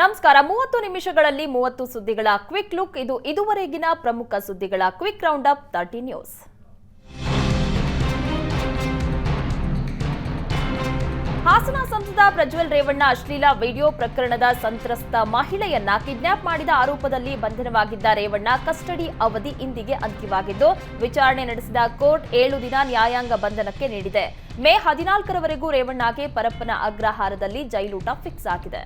ನಮಸ್ಕಾರ. ಮೂವತ್ತು ನಿಮಿಷಗಳಲ್ಲಿ ಮೂವತ್ತು ಸುದ್ದಿಗಳ ಕ್ವಿಕ್ ಲುಕ್ ಇದು ಇದುವರೆಗಿನ ಪ್ರಮುಖ ಸುದ್ದಿಗಳ quick round up thirty news Hassan ಸಂಸದ ಪ್ರಜ್ವಲ್ ರೇವಣ್ಣ ಅಶ್ಲೀಲ ವಿಡಿಯೋ ಪ್ರಕರಣದ ಸಂತ್ರಸ್ತ ಮಹಿಳೆಯನ್ನ ಕಿಡ್ನಾಪ್ ಮಾಡಿದ ಆರೋಪದಲ್ಲಿ ಬಂಧನವಾಗಿದ್ದ ರೇವಣ್ಣ ಕಸ್ಟಡಿ ಅವಧಿ ಇಂದಿಗೆ ಅಂತ್ಯವಾಗಿದ್ದು, ವಿಚಾರಣೆ ನಡೆಸಿದ ಕೋರ್ಟ್ ಏಳು ದಿನ ನ್ಯಾಯಾಂಗ ಬಂಧನಕ್ಕೆ ನೀಡಿದೆ. ಮೇ ಹದಿನಾಲ್ಕರವರೆಗೂ ರೇವಣ್ಣಗೆ ಪರಪ್ಪನ ಅಗ್ರಹಾರದಲ್ಲಿ ಜೈಲೂಟ ಫಿಕ್ಸ್ ಆಗಿದೆ.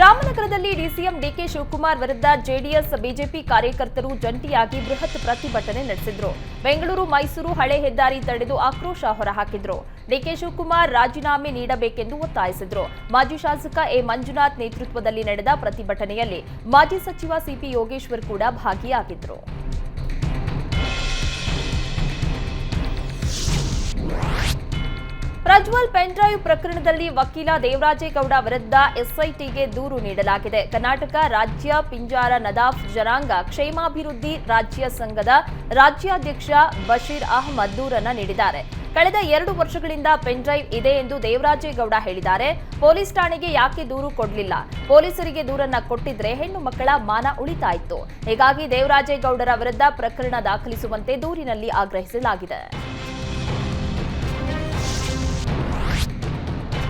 ರಾಮನಗರದಲ್ಲಿ ಡಿಸಿಎಂ ಡಿಕೆ ಶಿವಕುಮಾರ್ ವಿರುದ್ಧ ಜೆಡಿಎಸ್, ಬಿಜೆಪಿ ಕಾರ್ಯಕರ್ತರು ಜಂಟಿಯಾಗಿ ಬೃಹತ್ ಪ್ರತಿಭಟನೆ ನಡೆಸಿದ್ರು. ಬೆಂಗಳೂರು, ಮೈಸೂರು ಹಳೆ ಹೆದ್ದಾರಿ ತಡೆದು ಆಕ್ರೋಶ ಹೊರಹಾಕಿದ್ರು. ಡಿಕೆ ಶಿವಕುಮಾರ್ ರಾಜೀನಾಮೆ ನೀಡಬೇಕೆಂದು ಒತ್ತಾಯಿಸಿದ್ರು. ಮಾಜಿ ಶಾಸಕ ಎ. ಮಂಜುನಾಥ್ ನೇತೃತ್ವದಲ್ಲಿ ನಡೆದ ಪ್ರತಿಭಟನೆಯಲ್ಲಿ ಮಾಜಿ ಸಚಿವ ಸಿಪಿ ಯೋಗೇಶ್ವರ್ ಕೂಡ ಭಾಗಿಯಾಗಿದ್ರು. ಪ್ರಜ್ವಲ್ ಪೆನ್ಡ್ರೈವ್ ಪ್ರಕರಣದಲ್ಲಿ ವಕೀಲ ದೇವರಾಜೇಗೌಡ ವಿರುದ್ಧ ಎಸ್ಐಟಿಗೆ ದೂರು ನೀಡಲಾಗಿದೆ. ಕರ್ನಾಟಕ ರಾಜ್ಯ ಪಿಂಜಾರ ನದಾಫ್ ಜನಾಂಗ ಕ್ಷೇಮಾಭಿವೃದ್ಧಿ ರಾಜ್ಯ ಸಂಘದ ರಾಜ್ಯಾಧ್ಯಕ್ಷ ಬಶೀರ್ ಅಹ್ಮದ್ ದೂರನ್ನ ನೀಡಿದ್ದಾರೆ. ಕಳೆದ ಎರಡು ವರ್ಷಗಳಿಂದ ಪೆನ್ಡ್ರೈವ್ ಇದೆ ಎಂದು ದೇವರಾಜೇಗೌಡ ಹೇಳಿದ್ದಾರೆ. ಪೊಲೀಸ್ ಠಾಣೆಗೆ ಯಾಕೆ ದೂರು ಕೊಡಲಿಲ್ಲ? ಪೊಲೀಸರಿಗೆ ದೂರನ್ನ ಕೊಟ್ಟಿದ್ರೆ ಹೆಣ್ಣು ಮಕ್ಕಳ ಮಾನ ಉಳಿತಾಯಿತು. ಹೀಗಾಗಿ ದೇವರಾಜೇಗೌಡರ ವಿರುದ್ಧ ಪ್ರಕರಣ ದಾಖಲಿಸುವಂತೆ ದೂರಿನಲ್ಲಿ ಆಗ್ರಹಿಸಲಾಗಿದೆ.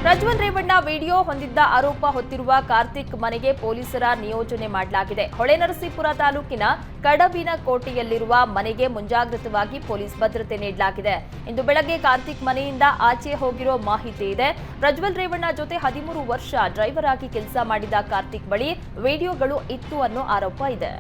ಪ್ರಜ್ವಲ್ ರೇವಣ್ಣ ವಿಡಿಯೋ ಹೊಂದಿದ್ದ ಆರೋಪ ಹೊತ್ತಿರುವ ಕಾರ್ತಿಕ್ ಮನೆಗೆ ಪೊಲೀಸರ ನಿಯೋಜನೆ ಮಾಡಲಾಗಿದೆ. ಹೊಳೆನರಸೀಪುರ ತಾಲೂಕಿನ ಕಡಬಿನ ಕೋಟೆಯಲ್ಲಿರುವ ಮನೆಗೆ ಮುಂಜಾಗ್ರತವಾಗಿ ಪೊಲೀಸ್ ಭದ್ರತೆ ನೀಡಲಾಗಿದೆ. ಇಂದು ಬೆಳಗ್ಗೆ ಕಾರ್ತಿಕ್ ಮನೆಯಿಂದ ಆಚೆ ಹೋಗಿರೋ ಮಾಹಿತಿ ಇದೆ. ಪ್ರಜ್ವಲ್ ರೇವಣ್ಣ ಜೊತೆ ಹದಿಮೂರು ವರ್ಷ ಡ್ರೈವರ್ ಆಗಿ ಕೆಲಸ ಮಾಡಿದ ಕಾರ್ತಿಕ್ ಬಳಿ ವಿಡಿಯೋಗಳು ಇತ್ತು ಅನ್ನೋ ಆರೋಪ ಇದೆ.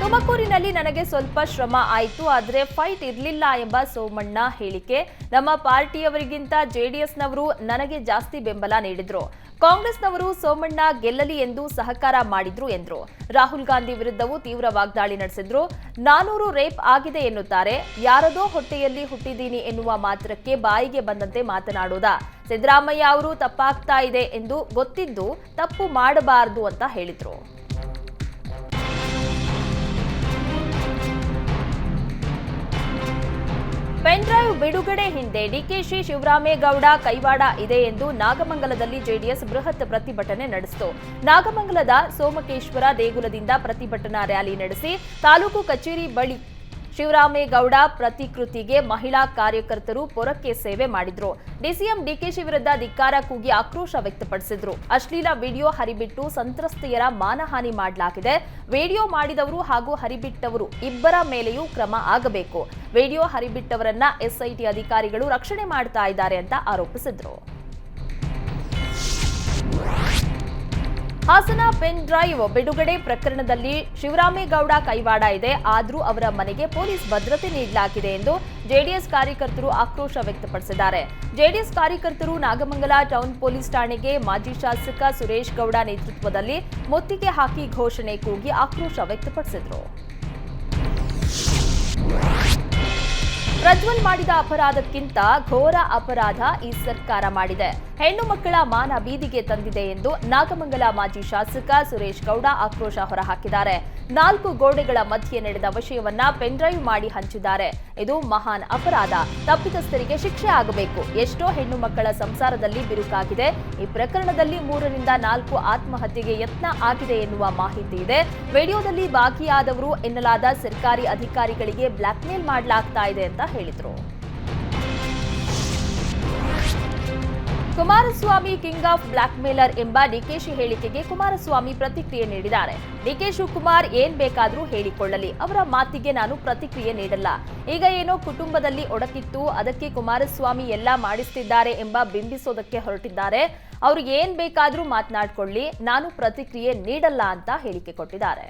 ತುಮಕೂರಿನಲ್ಲಿ ನನಗೆ ಸ್ವಲ್ಪ ಶ್ರಮ ಆಯಿತು, ಆದರೆ ಫೈಟ್ ಇರಲಿಲ್ಲ ಎಂಬ ಸೋಮಣ್ಣ ಹೇಳಿಕೆ. ನಮ್ಮ ಪಾರ್ಟಿಯವರಿಗಿಂತ ಜೆಡಿಎಸ್ನವರು ನನಗೆ ಜಾಸ್ತಿ ಬೆಂಬಲ ನೀಡಿದ್ರು. ಕಾಂಗ್ರೆಸ್ನವರು ಸೋಮಣ್ಣ ಗೆಲ್ಲಲಿ ಎಂದು ಸಹಕಾರ ಮಾಡಿದ್ರು ಎಂದರು. ರಾಹುಲ್ ಗಾಂಧಿ ವಿರುದ್ಧವೂ ತೀವ್ರ ವಾಗ್ದಾಳಿ ನಡೆಸಿದ್ರು. ನಾನೂರು ರೇಪ್ ಆಗಿದೆ ಎನ್ನುತ್ತಾರೆ. ಯಾರದೋ ಹೊಟ್ಟೆಯಲ್ಲಿ ಹುಟ್ಟಿದ್ದೀನಿ ಎನ್ನುವ ಮಾತ್ರಕ್ಕೆ ಬಾಯಿಗೆ ಬಂದಂತೆ ಮಾತನಾಡೋದಾ. ಸಿದ್ದರಾಮಯ್ಯ ಅವರು ತಪ್ಪಾಗ್ತಾ ಇದೆ ಎಂದು ಗೊತ್ತಿದ್ದು ತಪ್ಪು ಮಾಡಬಾರದು ಅಂತ ಹೇಳಿದ್ರು. ಡ್ರೈವ್ ಬಿಡುಗಡೆ ಹಿಂದೆ ಡಿಕೆಶಿ ಶಿವರಾಮೇಗೌಡ ಕೈವಾಡ ಇದೆ ಎಂದು ನಾಗಮಂಗಲದಲ್ಲಿ ಜೆಡಿಎಸ್ ಬೃಹತ್ ಪ್ರತಿಭಟನೆ ನಡೆಸಿತು. ನಾಗಮಂಗಲದ ಸೋಮಕೇಶ್ವರ ದೇಗುಲದಿಂದ ಪ್ರತಿಭಟನಾ ರ್ಯಾಲಿ ನಡೆಸಿ ತಾಲೂಕು ಕಚೇರಿ ಬಳಿ ಶಿವರಾಮೇಗೌಡ ಪ್ರತಿಕೃತಿಗೆ ಮಹಿಳಾ ಕಾರ್ಯಕರ್ತರು ಪೊರಕ್ಕೆ ಸೇವೆ ಮಾಡಿದ್ರು. ಡಿಸಿಎಂ ಡಿಕೆಶಿ ವಿರುದ್ಧ ಧಿಕ್ಕಾರ ಕೂಗಿ ಆಕ್ರೋಶ ವ್ಯಕ್ತಪಡಿಸಿದ್ರು. ಅಶ್ಲೀಲ ವಿಡಿಯೋ ಹರಿಬಿಟ್ಟು ಸಂತ್ರಸ್ತೆಯರ ಮಾನಹಾನಿ ಮಾಡಲಾಗಿದೆ. ವಿಡಿಯೋ ಮಾಡಿದವರು ಹಾಗೂ ಹರಿಬಿಟ್ಟವರು ಇಬ್ಬರ ಮೇಲೆಯೂ ಕ್ರಮ ಆಗಬೇಕು. ವಿಡಿಯೋ ಹರಿಬಿಟ್ಟವರನ್ನ ಎಸ್ಐಟಿ ಅಧಿಕಾರಿಗಳು ರಕ್ಷಣೆ ಮಾಡ್ತಾ ಇದ್ದಾರೆ ಅಂತ ಆರೋಪಿಸಿದ್ರು. ಹಾಸನ ಪೆನ್ ಡ್ರೈವ್ ಬಿಡುಗಡೆ ಪ್ರಕರಣದಲ್ಲಿ ಶಿವರಾಮೇಗೌಡ ಕೈವಾಡ ಇದೆ. ಆದರೂ ಅವರ ಮನೆಗೆ ಪೊಲೀಸ್ ಭದ್ರತೆ ನೀಡಲಾಗಿದೆ ಎಂದು ಜೆಡಿಎಸ್ ಕಾರ್ಯಕರ್ತರು ಆಕ್ರೋಶ ವ್ಯಕ್ತಪಡಿಸಿದ್ದಾರೆ. ಜೆಡಿಎಸ್ ಕಾರ್ಯಕರ್ತರು ನಾಗಮಂಗಲ ಟೌನ್ ಪೊಲೀಸ್ ಠಾಣೆಗೆ ಮಾಜಿ ಶಾಸಕ ಸುರೇಶ್ ಗೌಡ ನೇತೃತ್ವದಲ್ಲಿ ಮುತ್ತಿಗೆ ಹಾಕಿ ಘೋಷಣೆ ಕೂಗಿ ಆಕ್ರೋಶ ವ್ಯಕ್ತಪಡಿಸಿದರು. ಪ್ರಜ್ವಲ್ ಮಾಡಿದ ಅಪರಾಧಕ್ಕಿಂತ ಘೋರ ಅಪರಾಧ ಈ ಸರ್ಕಾರ ಮಾಡಿದೆ. ಹೆಣ್ಣು ಮಕ್ಕಳ ಮಾನ ಬೀದಿಗೆ ತಂದಿದೆ ಎಂದು ನಾಗಮಂಗಲ ಮಾಜಿ ಶಾಸಕ ಸುರೇಶ್ ಗೌಡ ಆಕ್ರೋಶ ಹೊರಹಾಕಿದ್ದಾರೆ. ನಾಲ್ಕು ಗೋಡೆಗಳ ಮಧ್ಯೆ ನಡೆದ ವಿಷಯವನ್ನ ಪೆನ್ಡ್ರೈವ್ ಮಾಡಿ ಹಂಚಿದ್ದಾರೆ. ಇದು ಮಹಾನ್ ಅಪರಾಧ. ತಪ್ಪಿತಸ್ಥರಿಗೆ ಶಿಕ್ಷೆ ಆಗಬೇಕು. ಎಷ್ಟೋ ಹೆಣ್ಣು ಮಕ್ಕಳ ಸಂಸಾರದಲ್ಲಿ ಬಿರುಕಾಗಿದೆ. ಈ ಪ್ರಕರಣದಲ್ಲಿ ಮೂರರಿಂದ ನಾಲ್ಕು ಆತ್ಮಹತ್ಯೆಗೆ ಯತ್ನ ಆಗಿದೆ ಎನ್ನುವ ಮಾಹಿತಿ ಇದೆ. ವಿಡಿಯೋದಲ್ಲಿ ಭಾಗಿಯಾದವರು ಎನ್ನಲಾದ ಸರ್ಕಾರಿ ಅಧಿಕಾರಿಗಳಿಗೆ ಬ್ಲಾಕ್ಮೇಲ್ ಮಾಡಲಾಗ್ತಾ ಇದೆ ಅಂತ ಹೇಳಿದ್ರು. Kumaraswamy king of blackmailer ಎಂಬ ಡಿಕೆಶಿ ಹೇಳಿಕೆಗೆ ಕುಮಾರಸ್ವಾಮಿ ಪ್ರತಿಕ್ರಿಯೆ ನೀಡಿದ್ದಾರೆ. ಡಿಕೆ ಶಿವಕುಮಾರ್ ಏನ್ ಬೇಕಾದರೂ ಹೇಳಿಕೊಳ್ಳಲಿ. ಅವರ ಮಾತಿಗೆ ನಾನು ಪ್ರತಿಕ್ರಿಯೆ ನೀಡಲ್ಲ. ಈಗ ಏನೋ ಕುಟುಂಬದಲ್ಲಿ ಒಡಕಿತ್ತು, ಅದಕ್ಕೆ ಕುಮಾರಸ್ವಾಮಿ ಎಲ್ಲ ಮಾಡಿಸ್ತಿದ್ದಾರೆ ಎಂಬ ಬಿಂಬಿಸೋದಕ್ಕೆ ಹೊರಟಿದ್ದಾರೆ. ಅವರು ಏನ್ ಬೇಕಾದರೂ ಮಾತನಾಡ್ಕೊಳ್ಳಿ, ನಾನು ಪ್ರತಿಕ್ರಿಯೆ ನೀಡಲ್ಲ ಅಂತ ಹೇಳಿಕೆ ಕೊಟ್ಟಿದ್ದಾರೆ.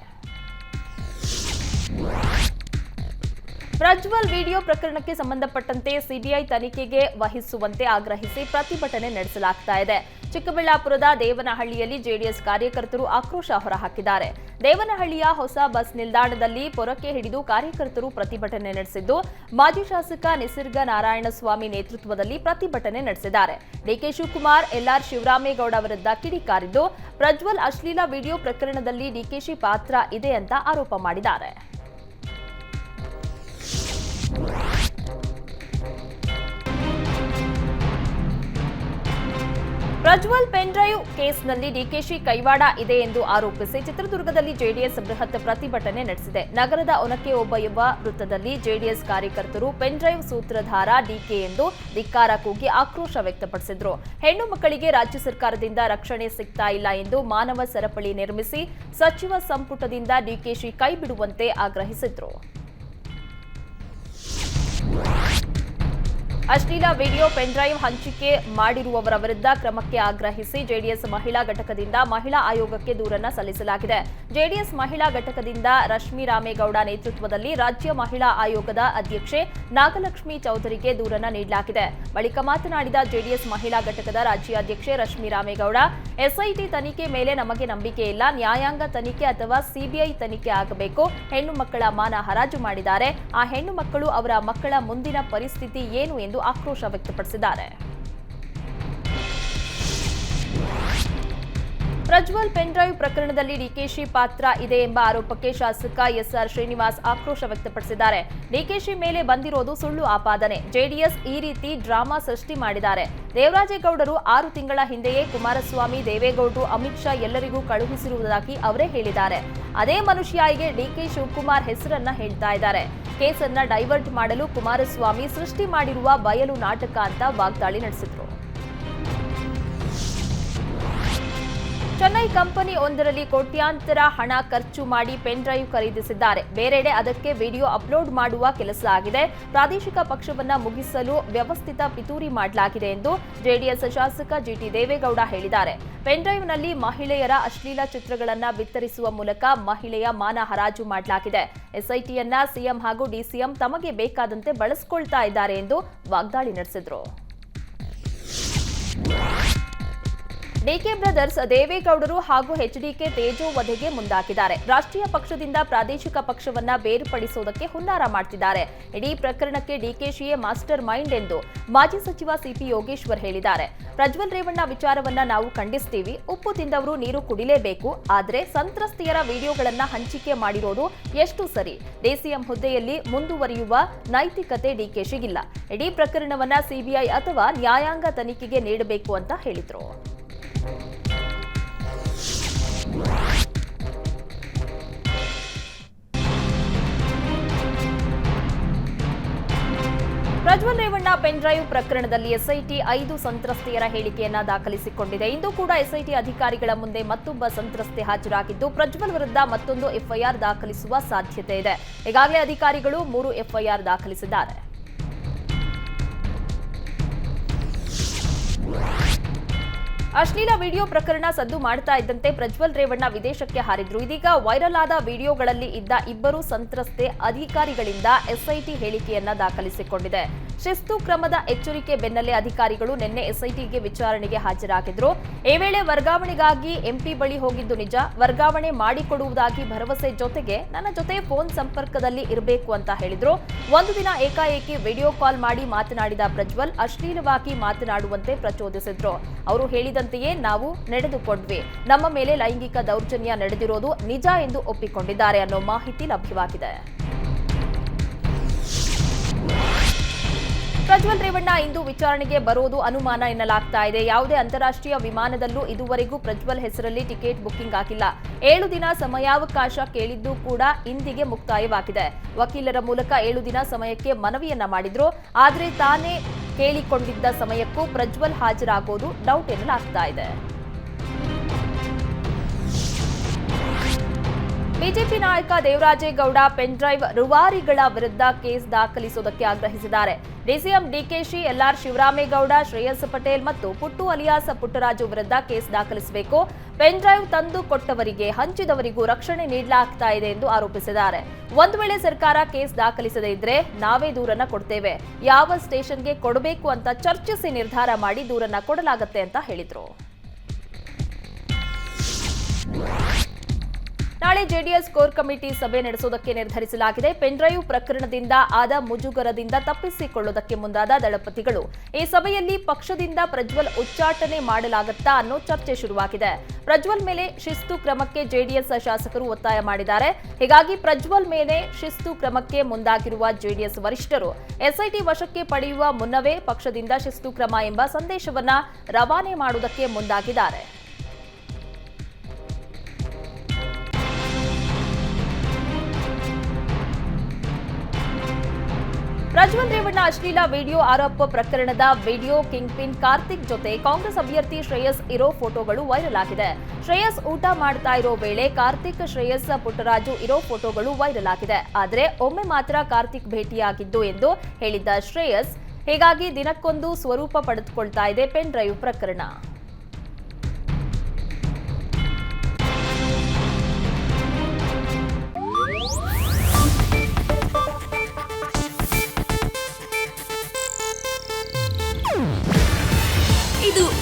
ಪ್ರಜ್ವಲ್ ವಿಡಿಯೋ ಪ್ರಕರಣಕ್ಕೆ ಸಂಬಂಧಪಟ್ಟಂತೆ ಸಿಬಿಐ ತನಿಖೆಗೆ ವಹಿಸುವಂತೆ ಆಗ್ರಹಿಸಿ ಪ್ರತಿಭಟನೆ ನಡೆಸಲಾಗ್ತಾ ಇದೆ. ಚಿಕ್ಕಬಳ್ಳಾಪುರದ ದೇವನಹಳ್ಳಿಯಲ್ಲಿ ಜೆಡಿಎಸ್ ಕಾರ್ಯಕರ್ತರು ಆಕ್ರೋಶ ಹೊರಹಾಕಿದ್ದಾರೆ. ದೇವನಹಳ್ಳಿಯ ಹೊಸ ಬಸ್ ನಿಲ್ದಾಣದಲ್ಲಿ ಪೊರಕೆ ಹಿಡಿದು ಕಾರ್ಯಕರ್ತರು ಪ್ರತಿಭಟನೆ ನಡೆಸಿದ್ದು, ಮಾಜಿ ಶಾಸಕ ನಿಸರ್ಗ ನಾರಾಯಣಸ್ವಾಮಿ ನೇತೃತ್ವದಲ್ಲಿ ಪ್ರತಿಭಟನೆ ನಡೆಸಿದ್ದಾರೆ. ಡಿಕೆ ಶಿವಕುಮಾರ್, ಎಲ್ಆರ್ ಶಿವರಾಮೇಗೌಡ ವಿರುದ್ಧ ಕಿಡಿಕಾರಿದ್ದು ಪ್ರಜ್ವಲ್ ಅಶ್ಲೀಲ ವಿಡಿಯೋ ಪ್ರಕರಣದಲ್ಲಿ ಡಿಕೆಶಿ ಪಾತ್ರ ಇದೆ ಅಂತ ಆರೋಪ ಮಾಡಿದ್ದಾರೆ. ಪ್ರಜ್ವಲ್ ಪೆನ್ ಡ್ರೈವ್ ಕೇಸ್ನಲ್ಲಿ ಡಿಕೆಶಿ ಕೈವಾಡ ಇದೆ ಎಂದು ಆರೋಪಿಸಿ ಚಿತ್ರದುರ್ಗದಲ್ಲಿ ಜೆಡಿಎಸ್ ಬೃಹತ್ ಪ್ರತಿಭಟನೆ ನಡೆಸಿದೆ. ನಗರದ ಒನಕೆ ಯುವ ವೃತ್ತದಲ್ಲಿ ಜೆಡಿಎಸ್ ಕಾರ್ಯಕರ್ತರು ಪೆನ್ ಡ್ರೈವ್ ಸೂತ್ರಧಾರ ಡಿಕೆ ಎಂದು ಧಿಕ್ಕಾರ ಕೂಗಿ ಆಕ್ರೋಶ ವ್ಯಕ್ತಪಡಿಸಿದ್ರು. ಹೆಣ್ಣು ಮಕ್ಕಳಿಗೆ ರಾಜ್ಯ ಸರ್ಕಾರದಿಂದ ರಕ್ಷಣೆ ಸಿಗ್ತಾ ಇಲ್ಲ ಎಂದು ಮಾನವ ಸರಪಳಿ ನಿರ್ಮಿಸಿ ಸಚಿವ ಸಂಪುಟದಿಂದ ಡಿಕೆಶಿ ಕೈಬಿಡುವಂತೆ ಆಗ್ರಹಿಸಿದ್ರು. ಅಶ್ಲೀಲ ವಿಡಿಯೋ ಪೆನ್ಡ್ರೈವ್ ಹಂಚಿಕೆ ಮಾಡಿರುವವರ ವಿರುದ್ಧ ಕ್ರಮಕ್ಕೆ ಆಗ್ರಹಿಸಿ ಜೆಡಿಎಸ್ ಮಹಿಳಾ ಘಟಕದಿಂದ ಮಹಿಳಾ ಆಯೋಗಕ್ಕೆ ದೂರನ್ನ ಸಲ್ಲಿಸಲಾಗಿದೆ. ಜೆಡಿಎಸ್ ಮಹಿಳಾ ಘಟಕದಿಂದ ರಶ್ಮಿ ರಾಮೇಗೌಡ ನೇತೃತ್ವದಲ್ಲಿ ರಾಜ್ಯ ಮಹಿಳಾ ಆಯೋಗದ ಅಧ್ಯಕ್ಷೆ ನಾಗಲಕ್ಷ್ಮಿ ಚೌಧರಿಗೆ ದೂರನ್ನ ನೀಡಲಾಗಿದೆ. ಬಳಿಕ ಮಾತನಾಡಿದ ಜೆಡಿಎಸ್ ಮಹಿಳಾ ಘಟಕದ ರಾಜ್ಯಾಧ್ಯಕ್ಷೆ ರಶ್ಮಿ ರಾಮೇಗೌಡ, ಎಸ್ಐಟಿ ತನಿಖೆ ಮೇಲೆ ನಮಗೆ ನಂಬಿಕೆ ಇಲ್ಲ, ನ್ಯಾಯಾಂಗ ತನಿಖೆ ಅಥವಾ ಸಿಬಿಐ ತನಿಖೆ ಆಗಬೇಕು, ಹೆಣ್ಣು ಮಕ್ಕಳ ಮಾನ ಹರಾಜು ಮಾಡಿದ್ದಾರೆ, ಆ ಹೆಣ್ಣು ಮಕ್ಕಳು ಅವರ ಮಕ್ಕಳ ಮುಂದಿನ ಪರಿಸ್ಥಿತಿ ಏನು ಎಂದು ಆಕ್ರೋಶ ವ್ಯಕ್ತಪಡಿಸಿದ್ದಾರೆ. ಪ್ರಜ್ವಲ್ ಪೆನ್ಡ್ರೈವ್ ಪ್ರಕರಣದಲ್ಲಿ ಡಿಕೆಶಿ ಪಾತ್ರ ಇದೆ ಎಂಬ ಆರೋಪಕ್ಕೆ ಶಾಸಕ ಎಸ್ಆರ್ ಶ್ರೀನಿವಾಸ್ ಆಕ್ರೋಶ ವ್ಯಕ್ತಪಡಿಸಿದ್ದಾರೆ. ಡಿಕೆಶಿ ಮೇಲೆ ಬಂದಿರೋದು ಸುಳ್ಳು ಆಪಾದನೆ. ಜೆಡಿಎಸ್ ಈ ರೀತಿ ಡ್ರಾಮಾ ಸೃಷ್ಟಿ ಮಾಡಿದ್ದಾರೆ. ದೇವರಾಜೇಗೌಡರು ಆರು ತಿಂಗಳ ಹಿಂದೆಯೇ ಕುಮಾರಸ್ವಾಮಿ, ದೇವೇಗೌಡರು, ಅಮಿತ್ ಶಾ ಎಲ್ಲರಿಗೂ ಕಳುಹಿಸಿರುವುದಾಗಿ ಅವರೇ ಹೇಳಿದ್ದಾರೆ. ಅದೇ ಮನುಷ್ಯಾಯಿಗೆ ಡಿಕೆ ಶಿವಕುಮಾರ್ ಹೆಸರನ್ನ ಹೇಳ್ತಾ ಇದ್ದಾರೆ. ಕೇಸನ್ನ ಡೈವರ್ಟ್ ಮಾಡಲು ಕುಮಾರಸ್ವಾಮಿ ಸೃಷ್ಟಿ ಮಾಡಿರುವ ಬಯಲು ನಾಟಕ ಅಂತ ವಾಗ್ದಾಳಿ ನಡೆಸಿದ್ರು. ಚೆನ್ನೈ ಕಂಪನಿ ಒಂದರಲ್ಲಿ ಕೋಟ್ಯಾಂತರ ಹಣ ಖರ್ಚು ಮಾಡಿ ಪೆನ್ ಡ್ರೈವ್ ಖರೀದಿಸಿದ್ದಾರೆ. ಬೇರೆಡೆ ಅದಕ್ಕೆ ವಿಡಿಯೋ ಅಪ್ಲೋಡ್ ಮಾಡುವ ಕೆಲಸ ಆಗಿದೆ. ಪ್ರಾದೇಶಿಕ ಪಕ್ಷವನ್ನ ಮುಗಿಸಲು ವ್ಯವಸ್ಥಿತ ಪಿತೂರಿ ಮಾಡಲಾಗಿದೆ ಎಂದು ಜೆಡಿಎಸ್ ಶಾಸಕ ಜಿಟಿ ದೇವೇಗೌಡ ಹೇಳಿದ್ದಾರೆ. ಪೆನ್ ಡ್ರೈವ್ನಲ್ಲಿ ಮಹಿಳೆಯರ ಅಶ್ಲೀಲ ಚಿತ್ರಗಳನ್ನು ಬಿತ್ತರಿಸುವ ಮೂಲಕ ಮಹಿಳೆಯ ಮಾನ ಹರಾಜು ಮಾಡಲಾಗಿದೆ. ಎಸ್ಐಟಿಯನ್ನ ಸಿಎಂ ಹಾಗೂ ಡಿಸಿಎಂ ತಮಗೆ ಬೇಕಾದಂತೆ ಬಳಸಿಕೊಳ್ತಾ ಇದ್ದಾರೆ ಎಂದು ವಾಗ್ದಾಳಿ ನಡೆಸಿದ್ರು. ಡಿಕೆ ಬ್ರದರ್ಸ್, ದೇವೇಗೌಡರು ಹಾಗೂ ಎಚ್ಡಿಕೆ ತೇಜೋ ವಧೆಗೆ ಮುಂದಾಗಿದ್ದಾರೆ ರಾಷ್ಟ್ರೀಯ ಪಕ್ಷದಿಂದ ಪ್ರಾದೇಶಿಕ ಪಕ್ಷವನ್ನ ಬೇರ್ಪಡಿಸುವುದಕ್ಕೆ ಹುನ್ನಾರ ಮಾಡ್ತಿದ್ದಾರೆ. ಇಡೀ ಪ್ರಕರಣಕ್ಕೆ ಡಿಕೆಶಿಯೇ ಮಾಸ್ಟರ್ ಮೈಂಡ್ ಎಂದು ಮಾಜಿ ಸಚಿವ ಸಿಪಿ ಯೋಗೇಶ್ವರ್ ಹೇಳಿದ್ದಾರೆ. ಪ್ರಜ್ವಲ್ ರೇವಣ್ಣ ವಿಚಾರವನ್ನ ನಾವು ಖಂಡಿಸ್ತೀವಿ. ಉಪ್ಪು ತಿಂದವರು ನೀರು ಕುಡಿಲೇಬೇಕು. ಆದರೆ ಸಂತ್ರಸ್ತೆಯರ ವಿಡಿಯೋಗಳನ್ನ ಹಂಚಿಕೆ ಮಾಡಿರೋದು ಎಷ್ಟು ಸರಿ? ಡಿಸಿಎಂ ಹುದ್ದೆಯಲ್ಲಿ ಮುಂದುವರಿಯುವ ನೈತಿಕತೆ ಡಿಕೆಶಿಗಿಲ್ಲ ಇಡೀ ಪ್ರಕರಣವನ್ನ ಸಿಬಿಐ ಅಥವಾ ನ್ಯಾಯಾಂಗ ತನಿಖೆಗೆ ನೀಡಬೇಕು ಅಂತ ಹೇಳಿದ್ರು. ಪ್ರಜ್ವಲ್ ರೇವಣ್ಣ ಪೆನ್ ಡ್ರೈವ್ ಪ್ರಕರಣದಲ್ಲಿ ಎಸ್ಐಟಿ ಐದು ಸಂತ್ರಸ್ತೆಯರ ಹೇಳಿಕೆಯನ್ನ ದಾಖಲಿಸಿಕೊಂಡಿದೆ. ಇಂದು ಕೂಡ ಎಸ್ಐಟಿ ಅಧಿಕಾರಿಗಳ ಮುಂದೆ ಮತ್ತೊಬ್ಬ ಸಂತ್ರಸ್ತೆ ಹಾಜರಾಗಿದ್ದು, ಪ್ರಜ್ವಲ್ ವಿರುದ್ಧ ಮತ್ತೊಂದು ಎಫ್ಐಆರ್ ದಾಖಲಿಸುವ ಸಾಧ್ಯತೆ ಇದೆ. ಈಗಾಗಲೇ ಅಧಿಕಾರಿಗಳು ಮೂರು ಎಫ್ಐಆರ್ ದಾಖಲಿಸಿದ್ದಾರೆ. ಅಶ್ಲೀಲ ವಿಡಿಯೋ ಪ್ರಕರಣ ಸದ್ದು ಮಾಡ್ತಾ ಇದ್ದಂತೆ ಪ್ರಜ್ವಲ್ ರೇವಣ್ಣ ವಿದೇಶಕ್ಕೆ ಹಾರಿದ್ರು. ಇದೀಗ ವೈರಲ್ ಆದ ವಿಡಿಯೋಗಳಲ್ಲಿ ಇದ್ದ ಇಬ್ಬರು ಸಂತ್ರಸ್ತೆ ಅಧಿಕಾರಿಗಳಿಂದ ಎಸ್ಐಟಿ ಹೇಳಿಕೆಯನ್ನ ದಾಖಲಿಸಿಕೊಂಡಿದೆ. ಶಿಸ್ತು ಕ್ರಮದ ಎಚ್ಚರಿಕೆ ಬೆನ್ನಲ್ಲೇ ಅಧಿಕಾರಿಗಳು ನಿನ್ನೆ ಎಸ್ಐಟಿಗೆ ವಿಚಾರಣೆಗೆ ಹಾಜರಾಗಿದ್ರು. ಈ ವೇಳೆ ವರ್ಗಾವಣೆಗಾಗಿ ಎಂಪಿ ಬಳಿ ಹೋಗಿದ್ದು ನಿಜ. ವರ್ಗಾವಣೆ ಮಾಡಿಕೊಡುವುದಾಗಿ ಭರವಸೆ ಜೊತೆಗೆ ನನ್ನ ಜೊತೆ ಫೋನ್ ಸಂಪರ್ಕದಲ್ಲಿ ಇರಬೇಕು ಅಂತ ಹೇಳಿದ್ರು. ಒಂದು ದಿನ ಏಕಾಏಕಿ ವಿಡಿಯೋ ಕಾಲ್ ಮಾಡಿ ಮಾತನಾಡಿದ ಪ್ರಜ್ವಲ್ ಅಶ್ಲೀಲವಾಗಿ ಮಾತನಾಡುವಂತೆ ಪ್ರಚೋದಿಸಿದ್ರು. ಅವರು ಹೇಳಿದಂತೆಯೇ ನಾವು ನಡೆದುಕೊಂಡ್ವಿ. ನಮ್ಮ ಮೇಲೆ ಲೈಂಗಿಕ ದೌರ್ಜನ್ಯ ನಡೆದಿರೋದು ನಿಜ ಎಂದು ಒಪ್ಪಿಕೊಂಡಿದ್ದಾರೆ ಅನ್ನೋ ಮಾಹಿತಿ ಲಭ್ಯವಾಗಿದೆ. ಪ್ರಜ್ವಲ್ ರೇವಣ್ಣ ಇಂದು ವಿಚಾರಣೆಗೆ ಬರೋದು ಅನುಮಾನ ಎನ್ನಲಾಗ್ತಾ ಇದೆ. ಯಾವುದೇ ಅಂತಾರಾಷ್ಟ್ರೀಯ ವಿಮಾನದಲ್ಲೂ ಇದುವರೆಗೂ ಪ್ರಜ್ವಲ್ ಹೆಸರಲ್ಲಿ ಟಿಕೆಟ್ ಬುಕ್ಕಿಂಗ್ ಆಗಿಲ್ಲ. ಏಳು ದಿನ ಸಮಯಾವಕಾಶ ಕೇಳಿದ್ದು ಕೂಡ ಇಂದಿಗೆ ಮುಕ್ತಾಯವಾಗಿದೆ. ವಕೀಲರ ಮೂಲಕ ಏಳು ದಿನ ಸಮಯಕ್ಕೆ ಮನವಿಯನ್ನ ಮಾಡಿದ್ರು. ಆದರೆ ತಾನೇ ಕೇಳಿಕೊಂಡಿದ್ದ ಸಮಯಕ್ಕೂ ಪ್ರಜ್ವಲ್ ಹಾಜರಾಗೋದು ಡೌಟ್ ಎನ್ನಲಾಗ್ತಾ ಇದೆ. ಬಿಜೆಪಿ ನಾಯಕ ದೇವರಾಜೇಗೌಡ, ಪೆನ್ ರುವಾರಿಗಳ ರೂವಾರಿಗಳ ವಿರುದ್ಧ ಕೇಸ್ ದಾಖಲಿಸುವುದಕ್ಕೆ ಆಗ್ರಹಿಸಿದ್ದಾರೆ. ಡಿಸಿಎಂ ಡಿಕೆಶಿ ಎಲ್ಆರ್ ಶಿವರಾಮೇಗೌಡ, ಶ್ರೇಯಸ್ ಪಟೇಲ್ ಮತ್ತು ಪುಟ್ಟು ಅಲಿಯಾಸ್ ಪುಟ್ಟರಾಜು ವಿರುದ್ಧ ಕೇಸ್ ದಾಖಲಿಸಬೇಕು. ಪೆನ್ ಡ್ರೈವ್ ತಂದು ಕೊಟ್ಟವರಿಗೆ ಹಂಚಿದವರಿಗೂ ರಕ್ಷಣೆ ನೀಡಲಾಗ್ತಾ ಇದೆ ಎಂದು ಆರೋಪಿಸಿದ್ದಾರೆ. ಒಂದು ವೇಳೆ ಸರ್ಕಾರ ಕೇಸ್ ದಾಖಲಿಸದೇ ಇದ್ರೆ ನಾವೇ ದೂರನ್ನ ಕೊಡ್ತೇವೆ. ಯಾವ ಸ್ಟೇಷನ್ಗೆ ಕೊಡಬೇಕು ಅಂತ ಚರ್ಚಿಸಿ ನಿರ್ಧಾರ ಮಾಡಿ ದೂರನ್ನ ಕೊಡಲಾಗುತ್ತೆ ಅಂತ ಹೇಳಿದ್ರು. ನಾಳೆ ಜೆಡಿಎಸ್ ಕೋರ್ ಕಮಿಟಿ ಸಭೆ ನಡೆಸುವುದಕ್ಕೆ ನಿರ್ಧರಿಸಲಾಗಿದೆ. ಪೆನ್ಡ್ರೈವ್ ಪ್ರಕರಣದಿಂದ ಆದ ಮುಜುಗರದಿಂದ ತಪ್ಪಿಸಿಕೊಳ್ಳುವುದಕ್ಕೆ ಮುಂದಾದ ದಳಪತಿಗಳು. ಈ ಸಭೆಯಲ್ಲಿ ಪಕ್ಷದಿಂದ ಪ್ರಜ್ವಲ್ ಉಚ್ಚಾಟನೆ ಮಾಡಲಾಗುತ್ತಾ ಅನ್ನೋ ಚರ್ಚೆ ಶುರುವಾಗಿದೆ. ಪ್ರಜ್ವಲ್ ಮೇಲೆ ಶಿಸ್ತು ಕ್ರಮಕ್ಕೆ ಜೆಡಿಎಸ್ ಶಾಸಕರು ಒತ್ತಾಯ ಮಾಡಿದ್ದಾರೆ. ಹೀಗಾಗಿ ಪ್ರಜ್ವಲ್ ಮೇಲೆ ಶಿಸ್ತು ಕ್ರಮಕ್ಕೆ ಮುಂದಾಗಿರುವ ಜೆಡಿಎಸ್ ವರಿಷ್ಠರು, ಎಸ್ಐಟಿ ವಶಕ್ಕೆ ಪಡೆಯುವ ಮುನ್ನವೇ ಪಕ್ಷದಿಂದ ಶಿಸ್ತು ಕ್ರಮ ಎಂಬ ಸಂದೇಶವನ್ನ ರವಾನೆ ಮಾಡುವುದಕ್ಕೆ ಮುಂದಾಗಿದ್ದಾರೆ. ಪ್ರಜ್ವಲ್ ರೇವಣ್ಣ, ಅಶ್ಲೀಲ ವಿಡಿಯೋ ಆರೋಪ ಪ್ರಕರಣದ ವಿಡಿಯೋ ಕಿಂಗ್ ಪಿನ್ ಕಾರ್ತಿಕ್ ಜೊತೆ ಕಾಂಗ್ರೆಸ್ ಅಭ್ಯರ್ಥಿ ಶ್ರೇಯಸ್ ಇರೋ ಫೋಟೋಗಳು ವೈರಲ್ ಆಗಿದೆ. ಶ್ರೇಯಸ್ ಊಟ ಮಾಡ್ತಾ ಇರೋ ವೇಳೆ ಕಾರ್ತಿಕ್ ಶ್ರೇಯಸ್ ಪುಟ್ಟರಾಜು ಇರೋ ಫೋಟೋಗಳು ವೈರಲ್ ಆಗಿದೆ. ಆದರೆ ಒಮ್ಮೆ ಮಾತ್ರ ಕಾರ್ತಿಕ್ ಭೇಟಿಯಾಗಿದ್ದು ಎಂದು ಹೇಳಿದ್ದ ಶ್ರೇಯಸ್, ಹೀಗಾಗಿ ದಿನಕ್ಕೊಂದು ಸ್ವರೂಪ ಪಡೆದುಕೊಳ್ತಾ ಇದೆ ಪೆನ್ ಡ್ರೈವ್ ಪ್ರಕರಣ.